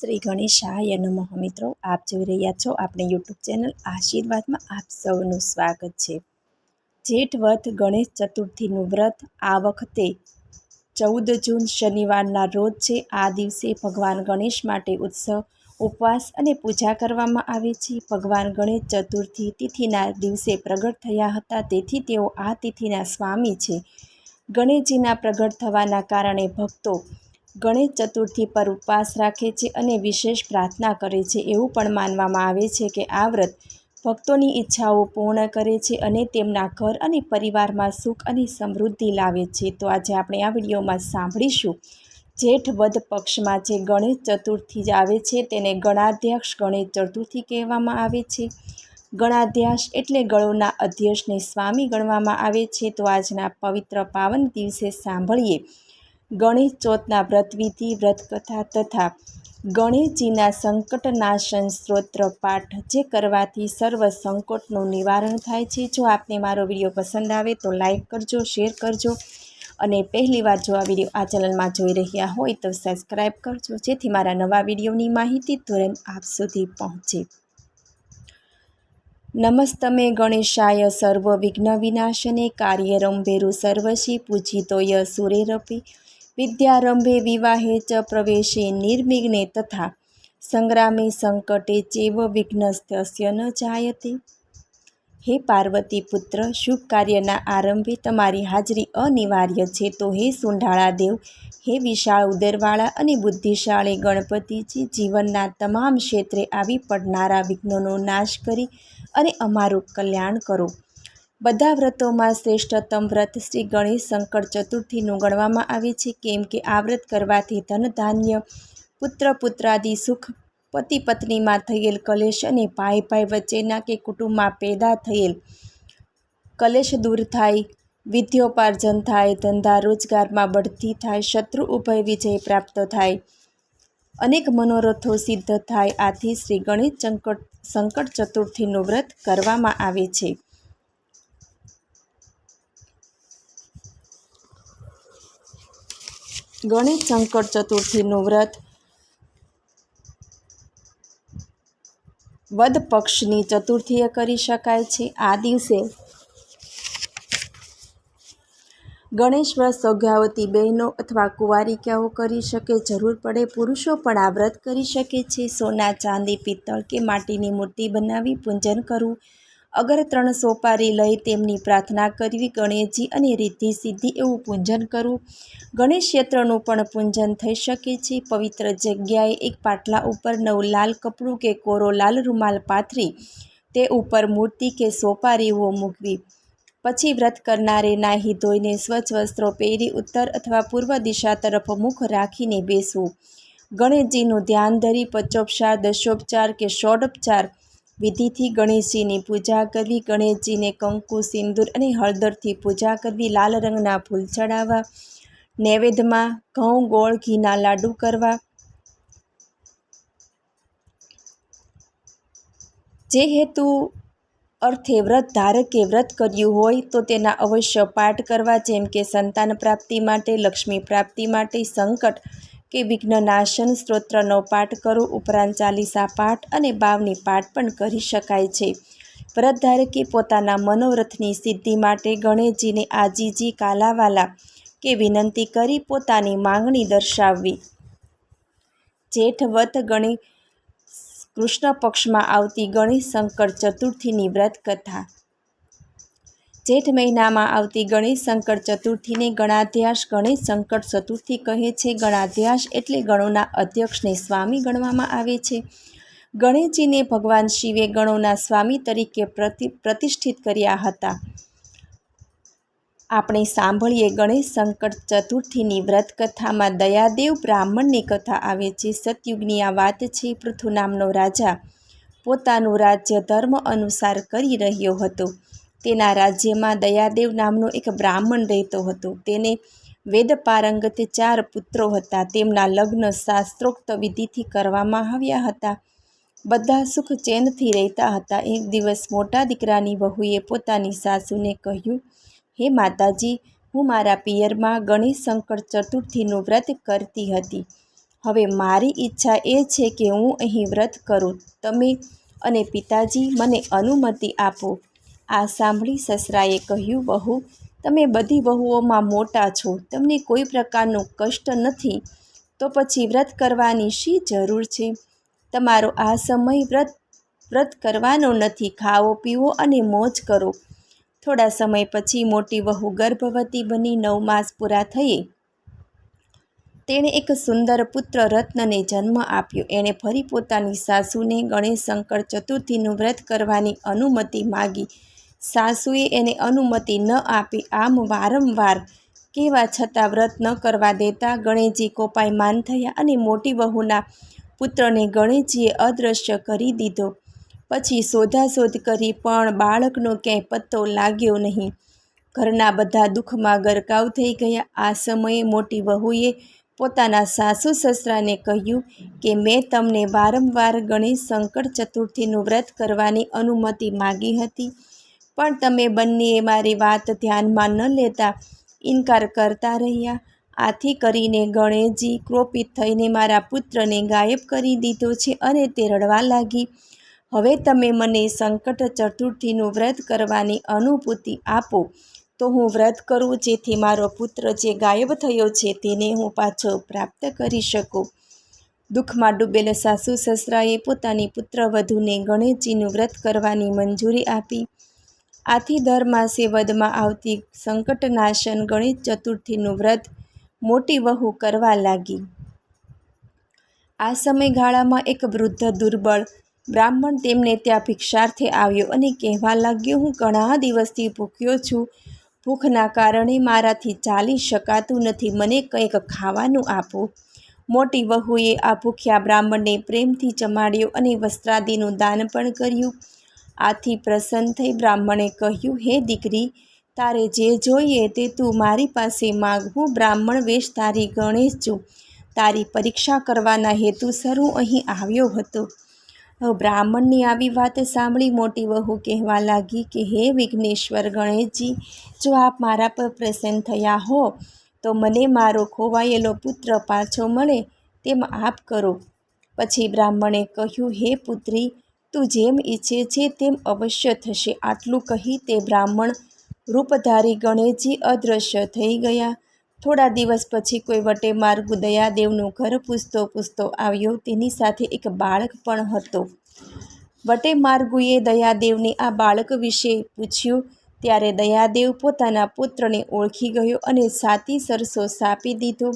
શ્રી ગણેશાય નમઃ મિત્રો. આપ જોઈ રહ્યા છો આપણે યુટ્યુબ ચેનલ આશીર્વાદમાં આપ સૌનું સ્વાગત છે. જેઠ વધ ગણેશ ચતુર્થીનું વ્રત આ વખતે ચૌદ જૂન શનિવારના રોજ છે. આ દિવસે ભગવાન ગણેશ માટે ઉત્સવ, ઉપવાસ અને પૂજા કરવામાં આવે છે. ભગવાન ગણેશ ચતુર્થી તિથિના દિવસે પ્રગટ થયા હતા. તેથી તેઓ આ તિથિના સ્વામી છે. ગણેશજીના પ્રગટ થવાના કારણે ભક્તો ગણેશ ચતુર્થી પર ઉપવાસ રાખે છે અને વિશેષ પ્રાર્થના કરે છે. એવું પણ માનવામાં આવે છે કે આ વ્રત ભક્તોની ઈચ્છાઓ પૂર્ણ કરે છે અને તેમના ઘર અને પરિવારમાં સુખ અને સમૃદ્ધિ લાવે છે. તો આજે આપણે આ વિડીયોમાં સાંભળીશું. જેઠ વધ પક્ષમાં જે ગણેશ ચતુર્થી આવે છે તેને ગણાધ્યક્ષ ગણેશ ચતુર્થી કહેવામાં આવે છે. ગણાધ્યાસ એટલે ગળોના અધ્યક્ષને સ્વામી ગણવામાં આવે છે. તો આજના પવિત્ર પાવન દિવસે સાંભળીએ. ગણેશ ચોથના વ્રતવિધિ વ્રતકથા તથા ગણેશજીના સંકટનાશન સ્ત્રોત્ર પાઠ જે કરવાથી સર્વ સંકટનું નિવારણ થાય છે. જો આપને મારો વીડિયો પસંદ આવે તો લાઈક કરજો, શેર કરજો અને પહેલીવાર જો આ વીડિયો આ ચેનલમાં જોઈ રહ્યા હોય તો સબસ્ક્રાઈબ કરજો. જેથી મારા નવા વિડીયોની માહિતી તુરંત આપ સુધી પહોંચે. નમસ્તમે ગણેશાય સર્વ વિઘ્ન વિનાશને કાર્યરંભેરુ સર્વશી પૂજિતોય સુરેરપી. વિદ્યારંભે વિવાહે ચ પ્રવેશે નિર્વિઘ્ને તથા સંગ્રામે સંકટે ચેવ વિઘ્નસ્તસ્ય ન જાયતે. હે પાર્વતી પુત્ર, શુભ કાર્યના આરંભે તમારી હાજરી અનિવાર્ય છે. તો હે સુંઢાળા દેવ, હે વિશાળ ઉદરવાળા અને બુદ્ધિશાળી ગણપતિજી જીવનના તમામ ક્ષેત્રે આવી પડનારા વિઘ્નોનો નાશ કરી અને અમારું કલ્યાણ કરો. બધા વ્રતોમાં શ્રેષ્ઠતમ વ્રત શ્રી ગણેશ શંકર ચતુર્થીનું ગણવામાં આવે છે. કેમ કે આ વ્રત કરવાથી ધન, ધાન્ય, પુત્ર, પુત્રાદિ, સુખ, પતિ, પત્નીમાં થયેલ કલેશ અને ભાઈ ભાઈ વચ્ચેના કે કુટુંબમાં પેદા થયેલ કલેશ દૂર થાય, વિદ્યોપાર્જન થાય, ધંધા રોજગારમાં બઢતી થાય, શત્રુ ઉભય વિજય પ્રાપ્ત થાય, અનેક મનોરથો સિદ્ધ થાય. આથી શ્રી ગણેશ સંકટ સંકટ ચતુર્થીનું વ્રત કરવામાં આવે છે. ગણેશ સંકટ ચતુર્થીનું વ્રત. વદ પક્ષની ચતુર્થીએ કરી શકાય છે. આ દિવસે ગણેશ વ્રત સૌભાવતી બહેનો અથવા કુંવારિકાઓ કરી શકે. જરૂર પડે પુરુષો પણ આ વ્રત કરી શકે છે. સોના, ચાંદી, પિત્તળ કે માટીની મૂર્તિ બનાવી પૂજન કરવું. અગર ત્રણ સોપારી લઈ તેમની પ્રાર્થના કરવી ગણેશજી અને રિદ્ધિ સિદ્ધિ એવું પૂજન કરવું ગણેશ ક્ષેત્રનું પણ પૂજન થઈ શકે છે. પવિત્ર જગ્યાએ એક પાટલા ઉપર નવું લાલ કપડું કે કોરો લાલ રૂમાલ પાથરી, તે ઉપર મૂર્તિ કે સોપારીઓ મૂકવી. પછી વ્રત કરનારે નાહી ધોઈને સ્વચ્છ વસ્ત્રો પહેરી ઉત્તર અથવા પૂર્વ દિશા તરફ મુખ રાખીને બેસવું. ગણેશજીનું ધ્યાન ધરી પચોપચાર, દશોપચાર કે ષોડોપચાર વિધિથી ગણેશજીની પૂજા કરવી, ગણેશજીને કંકુ, સિંદૂર અને હળદરથી પૂજા કરવી, લાલ રંગના ફૂલ ચડાવવા, નૈવેદ્યમાં ઘઉં, ગોળ, ઘીના લાડુ કરવા. જે હેતુ અર્થે વ્રત ધારકે વ્રત કર્યું હોય તો તેના અવશ્ય પાઠ કરવા, જેમ કે સંતાન પ્રાપ્તિ માટે, લક્ષ્મી પ્રાપ્તિ માટે, સંકટ કે વિઘ્નનાશન સ્ત્રોત્રનો પાઠ કરો, ઉપરાંત ચાલીસા પાઠ અને બાવની પાઠ પણ કરી શકાય છે. વ્રતધારકે પોતાના મનોરથની સિદ્ધિ માટે ગણેશજીને આજીજી કાલાવાલા કે વિનંતી કરી પોતાની માંગણી દર્શાવવી. જેઠ વત ગણે કૃષ્ણ પક્ષમાં આવતી ગણેશ શંકર ચતુર્થીની વ્રત કથા જેઠ મહિનામાં આવતી ગણેશ સંકટ ચતુર્થીને ગણાધ્યાસ ગણેશ સંકટ ચતુર્થી કહે છે. ગણાધ્યાસ એટલે ગણોના અધ્યક્ષને સ્વામી ગણવામાં આવે છે. ગણેશજીને ભગવાન શિવે ગણોના સ્વામી તરીકે પ્રતિ, પ્રતિષ્ઠિત કર્યા હતા. આપણે સાંભળીએ ગણેશ સંકટ ચતુર્થીની વ્રત કથામાં દયાદેવ બ્રાહ્મણની કથા આવે છે. સતયુગની આ વાત છે. પૃથુ નામનો રાજા પોતાનું રાજ્ય ધર્મ અનુસાર કરી રહ્યો હતો. તેના રાજ્યમાં દયાદેવ નામનો એક બ્રાહ્મણ રહેતો હતો. તેને વેદ પારંગત ચાર પુત્રો હતા. તેમના લગ્ન શાસ્ત્રોક્ત વિધિથી કરવામાં આવ્યા હતા. બધા સુખ ચેનથી રહેતા હતા. એક દિવસ મોટા દીકરાની વહુએ પોતાની સાસુને કહ્યું, હે માતાજી, હું મારા પિયરમાં ગણેશ શંકર ચતુર્થીનું વ્રત કરતી હતી. હવે મારી ઈચ્છા એ છે કે હું અહીં વ્રત કરું. તમે અને પિતાજી મને અનુમતિ આપો. આ સાંભળી સસરાએ કહ્યું બહુ તમે બધી વહુઓમાં મોટા છો. તમને કોઈ પ્રકારનું કષ્ટ નથી. તો પછી વ્રત કરવાની શી જરૂર છે? તમારો આ સમય વ્રત વ્રત કરવાનો નથી. ખાવો પીવો અને મોજ કરો. થોડા સમય પછી મોટી વહુ ગર્ભવતી બની નવ માસ પૂરા થયે. તેણે એક સુંદર પુત્ર રત્નને જન્મ આપ્યો. એણે ફરી પોતાની સાસુને ગણેશ શંકર ચતુર્થીનું વ્રત કરવાની અનુમતિ માગી. સાસુએ એને અનુમતિ ન આપી. આમ વારંવાર કહેવા છતાં વ્રત ન કરવા દેતા ગણેશજી કોપાયમાન થયા અને મોટી વહુના પુત્રને ગણેશજીએ અદૃશ્ય કરી દીધો. પછી શોધાશોધ કરી પણ બાળકનો ક્યાંય પત્તો લાગ્યો નહીં. ઘરના બધા દુઃખમાં ગરકાવ થઈ ગયા. આ સમયે મોટી વહુએ પોતાના સાસુ સસરાને કહ્યું કે, મેં તમને વારંવાર ગણેશ સંકટ ચતુર્થીનું વ્રત કરવાની અનુમતિ માગી હતી. પણ તમે બંનેએ મારી વાત ધ્યાનમાં ન લેતા ઇનકાર કરતા રહ્યા. આથી કરીને ગણેશજી ક્રોપિત થઈને મારા પુત્રને ગાયબ કરી દીધો છે અને તે રડવા લાગી. હવે તમે મને સંકટ ચતુર્થીનું વ્રત કરવાની અનુભૂતિ આપો, તો હું વ્રત કરું જેથી મારો પુત્ર જે ગાયબ થયો છે તેને હું પાછો પ્રાપ્ત કરી શકું. દુઃખમાં ડૂબેલ સાસુ સસરાએ પોતાની પુત્રવધૂને ગણેશજીનું વ્રત કરવાની મંજૂરી આપી. આથી દર માસે વધમાં આવતી સંકટનાશન ગણેશ ચતુર્થીનું વ્રત મોટી વહુ કરવા લાગી. આ સમયગાળામાં એક વૃદ્ધ દુર્બળ બ્રાહ્મણ તેમને ત્યાં ભિક્ષાર્થે આવ્યો અને કહેવા લાગ્યો, હું ઘણા દિવસથી ભૂખ્યો છું. ભૂખના કારણે મારાથી ચાલી શકાતું નથી. મને કંઈક ખાવાનું આપો. મોટી વહુએ આ ભૂખ્યા બ્રાહ્મણને પ્રેમથી જમાડ્યો અને વસ્ત્રાદિનું દાન પણ કર્યું. આથી પ્રસન્ન થઈ બ્રાહ્મણે કહ્યું, હે દીકરી, તારે જે જોઈએ તે તું મારી પાસે માગ. હું બ્રાહ્મણ વેશ તારી ગણેશ છું. તારી પરીક્ષા કરવાના હેતુસર હું અહીં આવ્યો હતો. બ્રાહ્મણની આવી વાત સાંભળી મોટી વહુ કહેવા લાગી કે, હે વિઘ્નેશ્વર ગણેશજી, જો આપ મારા પર પ્રસન્ન થયા હો, તો મને મારો ખોવાયેલો પુત્ર પાછો મળે, તેમ આપ કરો. પછી બ્રાહ્મણે કહ્યું, હે પુત્રી તું જેમ ઈચ્છે છે તેમ અવશ્ય થશે. આટલું કહી તે બ્રાહ્મણ રૂપધારી ગણેશજી અદૃશ્ય થઈ ગયા. થોડા દિવસ પછી કોઈ વટે માર્ગુ દયાદેવનું ઘર પૂછતો પૂછતો આવ્યો. તેની સાથે એક બાળક પણ હતો. વટે માર્ગુએ દયાદેવને આ બાળક વિશે પૂછ્યું. ત્યારે દયાદેવ પોતાના પુત્રને ઓળખી ગયો અને સાતી સરસો સાપી દીધો.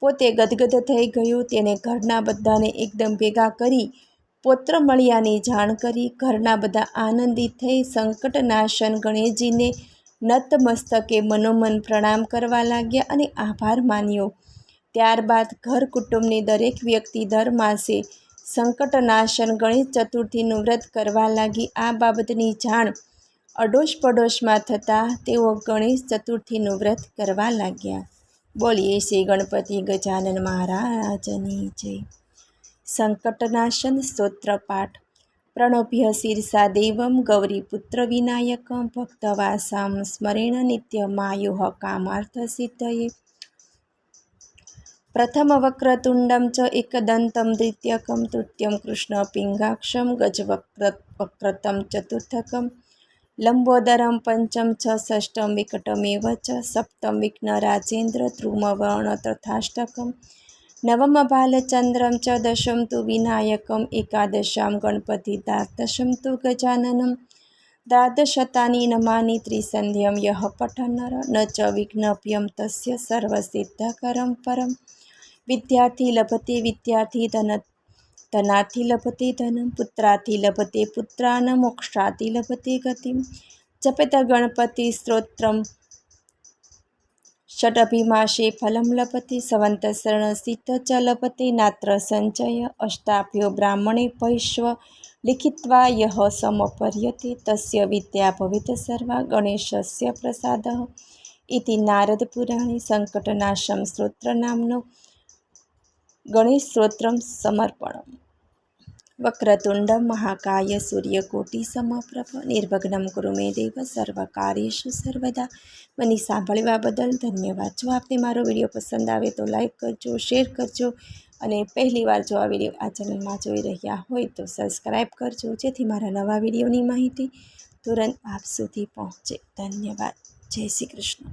પોતે ગદગદ થઈ ગયો. તેને ઘરના બધાને એકદમ ભેગા કરી પુત્ર મળ્યાની જાણ કરી ઘરના બધા આનંદિત થઈ સંકટનાશન ગણેશજીને નતમસ્તકે મનોમન પ્રણામ કરવા લાગ્યા અને આભાર માન્યો. ત્યારબાદ ઘર કુટુંબની દરેક વ્યક્તિ દર માસે સંકટનાશન ગણેશ ચતુર્થીનું વ્રત કરવા લાગી. આ બાબતની જાણ અડોશ પડોશમાં થતાં તેઓ ગણેશ ચતુર્થીનું વ્રત કરવા લાગ્યા. બોલીએ શ્રી ગણપતિ ગજાનન મહારાજની જય. સંકટનાશન સ્તોત્રપાઠ પ્રણભ્ય શીર્ષા દેવમ ગૌરીપુત્ર વિનાયકમ ભક્તવાસામ સ્મરેણ નિત્યમાયુઃ કામાર્થસિદ્ધયે પ્રથમ વક્રતુંડમ ચ એકદંતમ દ્વિતીયકમ તૃતીયમ કૃષ્ણપિંગાક્ષમ વક્રતમ ચતુર્થકમ. લંબોદરમ પંચમ છ ષષ્ટમ વિકટમેવ ચ સપ્તમ વિઘ્નરાજેન્દ્ર ધ્રુમવર્ણ તથાષ્ટકમ. નવમ બાલચંદ્રમ ચ દશમ તુ વિનાયકમ એકાદશામ ગણપતિ દ્વાદશમ તુ ગજાનનમ દ્વાદશતાની નમાની ત્રિસંધ્યમ યહ પઠનર ન ચ વિઘ્નપ્યમ તસ્ય સર્વસિદ્ધકરમ પરમ વિદ્યાર્થી લભતે વિદ્યાર્થી ધન ધનાથી લભતે ધનમ પુત્રાથી લભતે પુત્રાન મોક્ષાથી લભતે ગતિમ જપેત ગણપતિ સ્ત્રોત્રમ ષડભિમાશે ફલમ લભતે સવંતશરણ સિદ્ધ ચ લભતે નાત્ર સંચય અષ્ટાભ્યો બ્રાહ્મણે પૈશ્વ લિખિત્વા યહ સમપર્યતે તસ્ય વિદ્યા ભવિત સર્વા ગણેશસ્ય પ્રસાદ ઇતિ નારદ પુરાણે સંકટનાશમ સ્ત્રોત્ર નામનો ગણેશ સ્ત્રોત્રમ સમર્પણમ વક્રતુંડ મહાકાય સૂર્યકોટી સમપ્રભ નિર્વગ્નમ કુરુ મે દેવ સર્વકાર્યેષુ સર્વદા મને સાંભળવા બદલ ધન્યવાદ જો આપને મારો વીડિયો પસંદ આવે તો લાઈક કરજો, શેર કરજો અને પહેલીવાર જો આ વીડિયો આ ચેનલમાં જોઈ રહ્યા હોય તો સબસ્ક્રાઈબ કરજો, જેથી મારા નવા વિડીયોની માહિતી તુરંત આપ સુધી પહોંચે. ધન્યવાદ. જય શ્રી કૃષ્ણ.